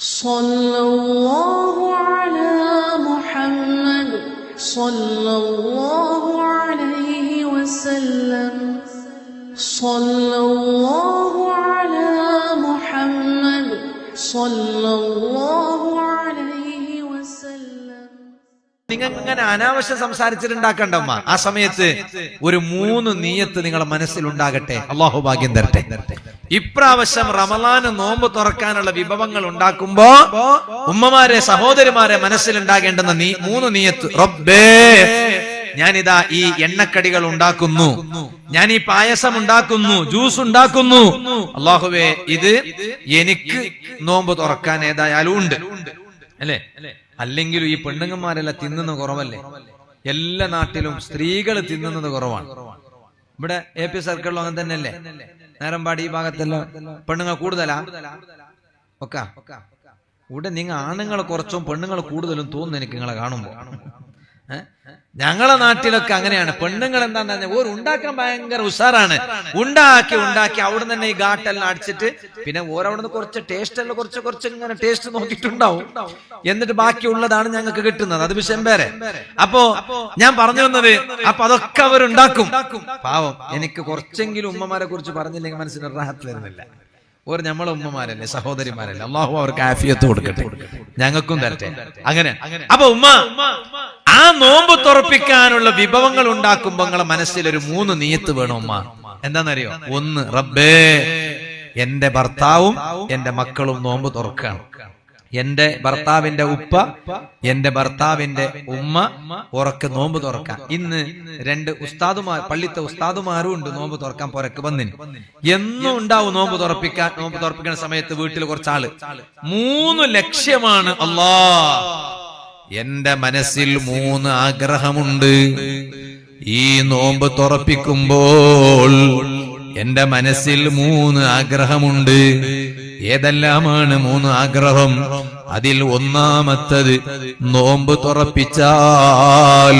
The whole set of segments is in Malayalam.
صلى الله على محمد صلى الله عليه وسلم صلى الله على محمد صلى الله عليه وسلم നിങ്ങൾ ഇങ്ങനെ അനാവശ്യം സംസാരിച്ചിട്ടുണ്ടാക്കണ്ടമ്മ ആ സമയത്ത് ഒരു മൂന്ന് നീയത്ത് നിങ്ങളെ മനസ്സിൽ ഉണ്ടാകട്ടെ അള്ളാഹു ഭാഗ്യം തരട്ടെ ഇപ്രാവശ്യം റമലാന് നോമ്പ് തുറക്കാനുള്ള വിഭവങ്ങൾ ഉണ്ടാക്കുമ്പോ ഉമ്മമാരെ സഹോദരിമാരെ മനസ്സിലുണ്ടാകേണ്ടെന്ന നീ മൂന്ന് നീയത്ത്. റബ്ബേ ഞാനിതാ ഈ എണ്ണക്കടികൾ ഉണ്ടാക്കുന്നു. ഞാൻ ഈ പായസം ഉണ്ടാക്കുന്നു ജ്യൂസ് ഉണ്ടാക്കുന്നു. അള്ളാഹുവേ ഇത് എനിക്ക് നോമ്പ് തുറക്കാൻ ഏതായാലും ഉണ്ട്. അല്ലേ? അല്ലെങ്കിലും ഈ പെണ്ണുങ്ങന്മാരെല്ലാം തിന്നുന്ന കുറവല്ലേ? എല്ലാ നാട്ടിലും സ്ത്രീകൾ തിന്നുന്നത് കുറവാണ്. ഇവിടെ എ പി സർക്കിളിലും അങ്ങനെ തന്നെയല്ലേ? നേരമ്പാടി ഈ ഭാഗത്തെല്ലാം പെണ്ണുങ്ങൾ കൂടുതലാ ഒക്കെ ഇവിടെ നിങ്ങൾ ആണുങ്ങൾ കുറച്ചും പെണ്ണുങ്ങൾ കൂടുതലും തോന്നുന്നു എനിക്ക് നിങ്ങളെ കാണുമ്പോ ഏ? ഞങ്ങളെ നാട്ടിലൊക്കെ അങ്ങനെയാണ്. പെണ്ണുങ്ങൾ എന്താന്ന് പറഞ്ഞാൽ ഓർ ഉണ്ടാക്കാൻ ഭയങ്കര ഉഷാറാണ്. ഉണ്ടാക്കി ഉണ്ടാക്കി അവിടെ തന്നെ ഈ ഘാട്ടെല്ലാം അടിച്ചിട്ട് പിന്നെ ഓരവിടുന്ന് കുറച്ച് ടേസ്റ്റ് എല്ലാം കുറച്ച് കുറച്ച് ഇങ്ങനെ ടേസ്റ്റ് നോക്കിയിട്ടുണ്ടാവും. എന്നിട്ട് ബാക്കിയുള്ളതാണ് ഞങ്ങൾക്ക് കിട്ടുന്നത്. അത് വിഷയം പേരെ അപ്പോ ഞാൻ പറഞ്ഞു വന്നത് അപ്പൊ അതൊക്കെ അവരുണ്ടാക്കും. പാവം എനിക്ക് കുറച്ചെങ്കിലും ഉമ്മമാരെ കുറിച്ച് പറഞ്ഞില്ലെങ്കിൽ മനസ്സിന് റാഹത്ത് വരുന്നില്ല. ഒരു നമ്മളെ ഉമ്മമാരല്ലേ സഹോദരിമാരല്ലേ? അള്ളാഹു അവർക്ക് ആഫിയത്ത് കൊടുക്കട്ടെ. ഞങ്ങൾക്കും തരട്ടെ. അങ്ങനെ. അപ്പൊ ഉമ്മ ആ നോമ്പ് തുറപ്പിക്കാനുള്ള വിഭവങ്ങൾ ഉണ്ടാക്കുമ്പോ നിങ്ങളെ മനസ്സിൽ ഒരു മൂന്ന് നീയത്ത് വേണം ഉമ്മ. എന്താണെന്നറിയോ ഒന്ന് റബ്ബേ എന്റെ ഭർത്താവും എന്റെ മക്കളും നോമ്പ് തുറക്കാണ്. എന്റെ ഭർത്താവിന്റെ ഉപ്പ എന്റെ ഭർത്താവിന്റെ ഉമ്മ ഉറക്ക് നോമ്പ് തുറക്കാൻ. ഇന്ന് രണ്ട് ഉസ്താദുമാർ പള്ളിത്തെ ഉസ്താദുമാരും ഉണ്ട് നോമ്പ് തുറക്കാൻ പുറക്ക് വന്നിന്. എന്നും ഉണ്ടാവും നോമ്പ് തുറപ്പിക്കാൻ. നോമ്പ് തുറപ്പിക്കുന്ന സമയത്ത് വീട്ടിൽ കുറച്ചാൾ. മൂന്ന് ലക്ഷ്യമാണ് അല്ലാ എന്റെ മനസ്സിൽ മൂന്ന് ആഗ്രഹമുണ്ട്. ഈ നോമ്പ് തുറപ്പിക്കുമ്പോൾ എന്റെ മനസ്സിൽ മൂന്ന് ആഗ്രഹമുണ്ട്. ഏതെല്ലാമാണ് മൂന്ന് ആഗ്രഹം? അതിൽ ഒന്നാമത്തത് നോമ്പ് തുറപ്പിച്ചാൽ.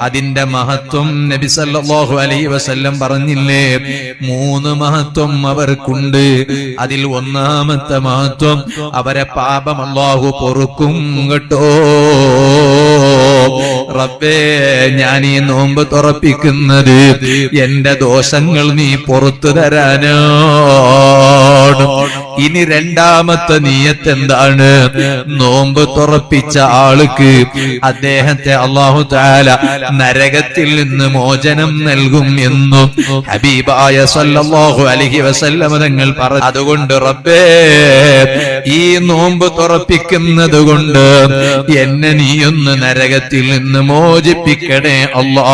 അതിന്റെ മഹത്വം നബി സല്ലല്ലാഹു അലൈഹി വസല്ലം പറഞ്ഞില്ലേ? മൂന്ന് മഹത്വം അവർക്കുണ്ട്. അതിൽ ഒന്നാമത്തെ മഹത്വം അവരെ പാപം അല്ലാഹു പൊറുക്കും കേട്ടോ. റബ്ബേ ഞാൻ ഈ നോമ്പ് തുറപ്പിക്കുന്നത് എന്റെ ദോഷങ്ങൾ നീ പുറത്തു തരാനാണ് ഇനി രണ്ടാമത്തെ നീയത്ത് എന്താണ്? നോമ്പ് തുറപ്പിച്ച ആൾക്ക് അദ്ദേഹത്തെ അള്ളാഹു താല നരകത്തിൽ നിന്ന് മോചനം നൽകും എന്നും ഹബീബായ സല്ലാഹു അലഹി വസല്ലമ തങ്ങൾ പറഞ്ഞു. അതുകൊണ്ട് റബ്ബേ ഈ നോമ്പ് തുറപ്പിക്കുന്നത് കൊണ്ട് എന്നെ നീയൊന്ന് നരകത്തിൽ നിന്ന് മോചിപ്പിക്കണേ അള്ളാ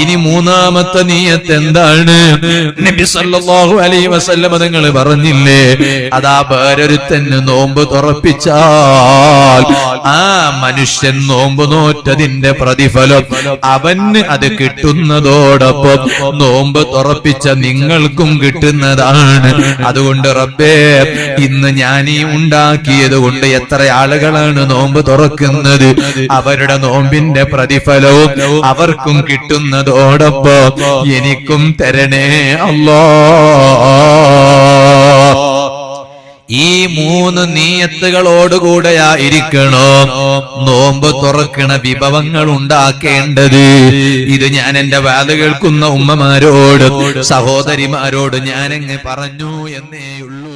ഇനി മൂന്നാമത്തെ നീയത്ത് എന്താണ്? നബി സല്ലല്ലാഹു അലൈഹി വസല്ലമ തങ്ങൾ പറഞ്ഞില്ലേ അതാ വേറൊരുത്തന് നോമ്പ് തുറപ്പിച്ചാൽ ആ മനുഷ്യൻ നോമ്പ് നോറ്റതിന്റെ പ്രതിഫലം അവന് അത് കിട്ടുന്നതോടൊപ്പം നോമ്പ് തുറപ്പിച്ച നിങ്ങൾക്കും കിട്ടുന്നതാണ്. അതുകൊണ്ട് റബ്ബേ ഇന്ന് ഞാൻ ഈ ഉണ്ടാക്കിയത് കൊണ്ട് എത്ര ആളുകളാണ് നോമ്പ് തുറക്കുന്നത്? അവരുടെ നോമ്പിന്റെ പ്രതിഫലവും അവർക്കും കിട്ടുന്നതോടൊപ്പം എനിക്കും തരണേ അല്ലോ. ഈ മൂന്ന് നീയത്തുകളോടുകൂടെയാ ഇരിക്കണോ? നോമ്പ് തുറക്കണ വിഭവങ്ങൾ ഉണ്ടാക്കേണ്ടത്. ഇത് ഞാൻ എന്റെ വാത് കേൾക്കുന്ന ഉമ്മമാരോട് സഹോദരിമാരോട് ഞാനങ്ങ് പറഞ്ഞു എന്നേ ഉള്ളൂ